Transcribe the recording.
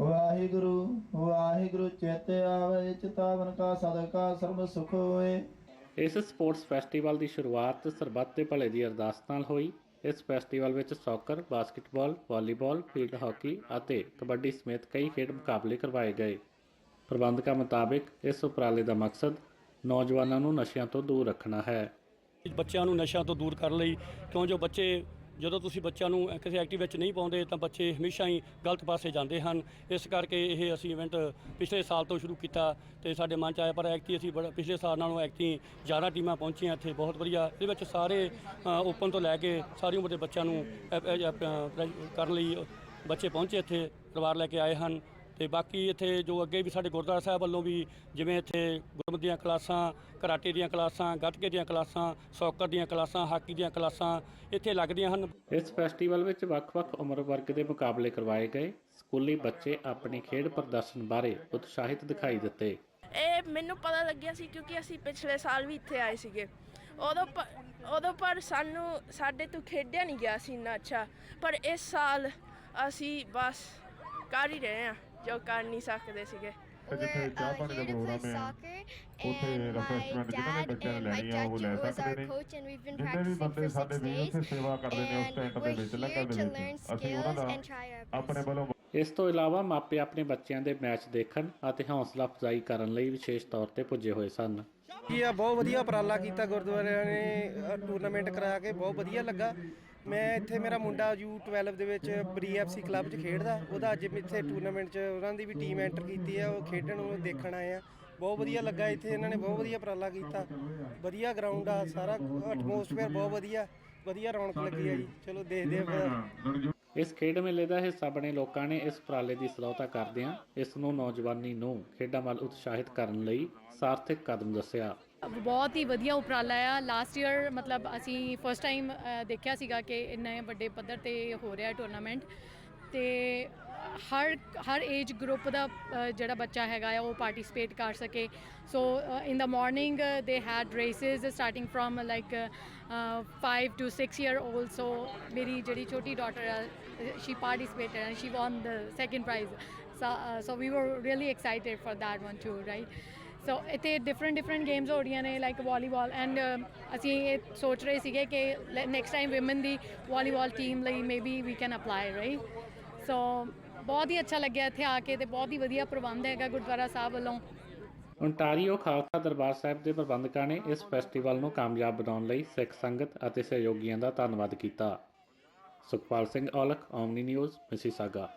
ਵਾਹਿਗੁਰੂ ਵਾਹਿਗੁਰੂ ਚਿਤ ਆਵੇ ਚਿਤਾਵਨ ਕਾ ਸਦਕਾ ਸਰਬ ਸੁਖ ਹੋਏ। ਇਸ ਸਪੋਰਟਸ ਫੈਸਟੀਵਲ ਦੀ ਸ਼ੁਰੂਆਤ ਸਰਬੱਤ ਦੇ ਭਲੇ ਦੀ ਅਰਦਾਸ ਨਾਲ ਹੋਈ। ਇਸ ਫੈਸਟੀਵਲ ਵਿੱਚ soccer, basketball, volleyball, field hockey ਅਤੇ ਕਬੱਡੀ ਸਮੇਤ ਕਈ ਖੇਡ ਮੁਕਾਬਲੇ ਕਰਵਾਏ ਗਏ। ਪ੍ਰਬੰਧਕਾਂ ਮੁਤਾਬਕ ਇਸ ਉਪਰਾਲੇ ਦਾ ਮਕਸਦ ਨੌਜਵਾਨਾਂ ਨੂੰ ਨਸ਼ਿਆਂ ਤੋਂ ਦੂਰ ਰੱਖਣਾ ਹੈ। ਬੱਚਿਆਂ ਨੂੰ ਨਸ਼ਿਆਂ ਤੋਂ ਦੂਰ ਕਰਨ ਲਈ ਕਿਉਂ ਜੋ ਬੱਚੇ ਜਦੋਂ ਤੁਸੀਂ ਬੱਚਿਆਂ ਨੂੰ ਕਿਸੇ ਐਕਟਿਵ ਵਿੱਚ ਨਹੀਂ ਪਾਉਂਦੇ ਤਾਂ ਬੱਚੇ ਹਮੇਸ਼ਾ ਹੀ ਗਲਤ ਪਾਸੇ ਜਾਂਦੇ ਹਨ। ਇਸ ਕਰਕੇ ਇਹ ਅਸੀਂ ਇਵੈਂਟ ਪਿਛਲੇ ਸਾਲ ਤੋਂ ਸ਼ੁਰੂ ਕੀਤਾ ਤੇ ਸਾਡੇ ਮਨ ਚ ਆਇਆ, ਪਰ ਐਕਟੀ ਅਸੀਂ ਬੜਾ ਪਿਛਲੇ ਸਾਲ ਨਾਲੋਂ ਐਕਟੀ ਜ਼ਿਆਦਾ ਟੀਮਾਂ ਪਹੁੰਚੀਆਂ ਇੱਥੇ, ਬਹੁਤ ਵਧੀਆ। ਇਹਦੇ ਵਿੱਚ ਸਾਰੇ ਓਪਨ ਤੋਂ ਲੈ ਕੇ ਸਾਰੀ ਉਮਰ ਦੇ ਬੱਚਿਆਂ ਨੂੰ ਕਰਨ ਲਈ ਬੱਚੇ ਪਹੁੰਚੇ ਇੱਥੇ, ਪਰਿਵਾਰ ਲੈ ਕੇ ਆਏ ਹਨ। ਤੇ ਬਾਕੀ ਇੱਥੇ ਜੋ ਅੱਗੇ ਵੀ ਸਾਡੇ ਗੁਰਦੁਆਰਾ ਸਾਹਿਬ ਵੱਲੋਂ ਵੀ ਜਿਵੇਂ ਇੱਥੇ ਗੁਰਮਤਿ ਦੀਆਂ ਕਲਾਸਾਂ ਕਰਾਟੇ ਦੀਆਂ ਕਲਾਸਾਂ ਗੱਤਕੇ ਦੀਆਂ ਕਲਾਸਾਂ ਸੌਕਰ ਦੀਆਂ ਕਲਾਸਾਂ ਹਾਕੀ ਦੀਆਂ ਕਲਾਸਾਂ ਇੱਥੇ ਲੱਗਦੀਆਂ ਹਨ। ਇਸ ਫੈਸਟੀਵਲ ਵਿੱਚ ਵੱਖ-ਵੱਖ ਉਮਰ ਵਰਗ ਦੇ ਮੁਕਾਬਲੇ ਕਰਵਾਏ ਗਏ। ਸਕੂਲੀ ਬੱਚੇ ਆਪਣੀ ਖੇਡ ਪ੍ਰਦਰਸ਼ਨ ਬਾਰੇ ਉਤਸ਼ਾਹਿਤ ਦਿਖਾਈ ਦਿੱਤੇ। ਇਹ ਮੈਨੂੰ ਪਤਾ ਲੱਗਿਆ ਸੀ ਕਿਉਂਕਿ ਅਸੀਂ ਪਿਛਲੇ ਸਾਲ ਵੀ ਇੱਥੇ ਆਏ ਸੀਗੇ। ਉਦੋਂ ਉਦੋਂ ਪਰ ਸਾਨੂੰ ਸਾਡੇ ਤੋਂ ਖੇਡਿਆ ਨਹੀਂ ਗਿਆ ਸੀ ਇੰਨਾ ਅੱਛਾ। ਪਰ ਇਸ ਸਾਲ ਅਸੀਂ ਬਸ ਕਰ ਹੀ ਰਹੇ ਹਾਂ। ਜੋ ਕਰ ਨਹੀਂ ਸਕਦੇ ਸੀਗੇ। ਤੇ ਜਿੱਥੇ ਚਾਹ ਪਾਣੀ ਦਾ ਪ੍ਰੋਗਰਾਮ ਹੈ। ਉੱਥੇ refreshment ਜਿਹਨਾਂ ਨੇ ਬੱਚਿਆਂ ਨੇ ਲੈਣੀ ਆ ਉਹ ਲੈ ਸਕਦੇ ਨੇ। ਜਿੰਨੇ ਵੀ ਬੰਦੇ ਸਾਡੇ ਵੀਰ ਉੱਥੇ ਸੇਵਾ ਕਰਦੇ ਨੇ ਉਸ ਟੈਂਟ ਦੇ ਵਿੱਚ ਲੰਗਰ ਦੇ ਵਿੱਚ ਅਸੀਂ ਉਹਨਾਂ ਦਾ ਆਪਣੇ ਵੱਲੋਂ ਇਸ ਤੋਂ ਇਲਾਵਾ ਮਾਪੇ ਆਪਣੇ ਬੱਚਿਆਂ ਦੇ ਮੈਚ ਦੇਖਣ ਅਤੇ ਹੌਸਲਾ ਅਫਜ਼ਾਈ ਕਰਨ ਲਈ ਵਿਸ਼ੇਸ਼ ਤੌਰ ਤੇ ਪੁੱਜੇ ਹੋਏ ਸਨ। ਕੀ ਆ ਬਹੁਤ ਵਧੀਆ ਉਪਰਾਲਾ ਕੀਤਾ ਗੁਰਦੁਆਰਿਆਂ ਨੇ ਟੂਰਨਾਮੈਂਟ ਕਰਾ ਕੇ ਬਹੁਤ ਵਧੀਆ ਲੱਗਾ ਮੈਂ ਇੱਥੇ ਮੇਰਾ ਮੁੰਡਾ U12 ਦੇ ਵਿੱਚ ਬਰੀ ਐਫਸੀ ਕਲੱਬ 'ਚ ਖੇਡਦਾ ਉਹਦਾ ਅੱਜ ਇੱਥੇ ਟੂਰਨਾਮੈਂਟ 'ਚ ਉਹਨਾਂ ਦੀ ਵੀ ਟੀਮ ਐਂਟਰ ਕੀਤੀ ਆ ਉਹ ਖੇਡਣ ਨੂੰ ਦੇਖਣ ਆਏ ਆ ਬਹੁਤ ਵਧੀਆ ਲੱਗਾ ਇੱਥੇ ਇਹਨਾਂ ਨੇ ਬਹੁਤ ਵਧੀਆ ਉਪਰਾਲਾ ਕੀਤਾ ਵਧੀਆ ਗਰਾਊਂਡ ਆ ਸਾਰਾ ਐਟਮੋਸਫੇਅਰ ਬਹੁਤ ਵਧੀਆ ਵਧੀਆ ਰੌਣਕ ਲੱਗੀ ਆ ਜੀ ਚਲੋ ਦੇਖਦੇ ਆ ਫਿਰ ਇਸ ਖੇਡ ਮੇਲੇ ਦਾ ਹਿੱਸਾ ਬਣੇ ਲੋਕਾਂ ਨੇ ਇਸ ਉਪਰਾਲੇ ਦੀ ਸਲਾਹਤਾ ਕਰਦਿਆਂ ਇਸ ਨੂੰ ਨੌਜਵਾਨੀ ਨੂੰ ਖੇਡਾਂ ਵੱਲ ਉਤਸ਼ਾਹਿਤ ਕਰਨ ਲਈ ਸਾਰਥਕ ਕਦਮ ਦੱਸਿਆ। ਬਹੁਤ ਹੀ ਵਧੀਆ ਉਪਰਾਲਾ ਆ। ਲਾਸਟ ਈਅਰ ਮਤਲਬ ਅਸੀਂ ਫਸਟ ਟਾਈਮ ਦੇਖਿਆ ਸੀਗਾ ਕਿ ਇੰਨੇ ਵੱਡੇ ਪੱਧਰ ਤੇ ਹੋ ਰਿਹਾ ਟੂਰਨਾਮੈਂਟ ਤੇ ਹਰ ਹਰ ਏਜ ਗਰੁੱਪ ਦਾ ਜਿਹੜਾ ਬੱਚਾ ਹੈਗਾ ਆ, ਉਹ ਪਾਰਟਿਸਿਪੇਟ ਕਰ ਸਕੇ। So in the morning they had races starting from like 5 to 6 year old so ਮੇਰੀ ਜਿਹੜੀ ਛੋਟੀ ਡਾਟਰ ਆ she participated and she won the second prize so we were really excited for that one too right so ਇੱਥੇ different different games ਹੋ ਰਹੀਆਂ ਨੇ like volleyball and ਅਸੀਂ ਇਹ ਸੋਚ ਰਹੇ ਸੀਗੇ ਕਿ ਨੈਕਸਟ ਟਾਈਮ ਔਮਨ ਦੀ ਵਾਲੀਬਾਲ ਟੀਮ ਲਈ maybe we can apply right so ਬਹੁਤ ਹੀ ਅੱਛਾ ਲੱਗਿਆ ਇੱਥੇ ਆ ਕੇ ਤੇ ਬਹੁਤ ਹੀ ਵਧੀਆ ਪ੍ਰਬੰਧ ਹੈਗਾ ਗੁਰਦੁਆਰਾ ਸਾਹਿਬ ਵੱਲੋਂ। ਓਨਟਾਰੀਓ ਖਾਲਸਾ ਦਰਬਾਰ ਸਾਹਿਬ ਦੇ ਪ੍ਰਬੰਧਕਾਂ ਨੇ ਇਸ ਫੈਸਟੀਵਲ ਨੂੰ ਕਾਮਯਾਬ ਬਣਾਉਣ ਲਈ ਸਿੱਖ ਸੰਗਤ ਅਤੇ ਸਹਿਯੋਗੀਆਂ ਦਾ ਧੰਨਵਾਦ ਕੀਤਾ। Sukhpal Singh Aulakh Omni News Mississauga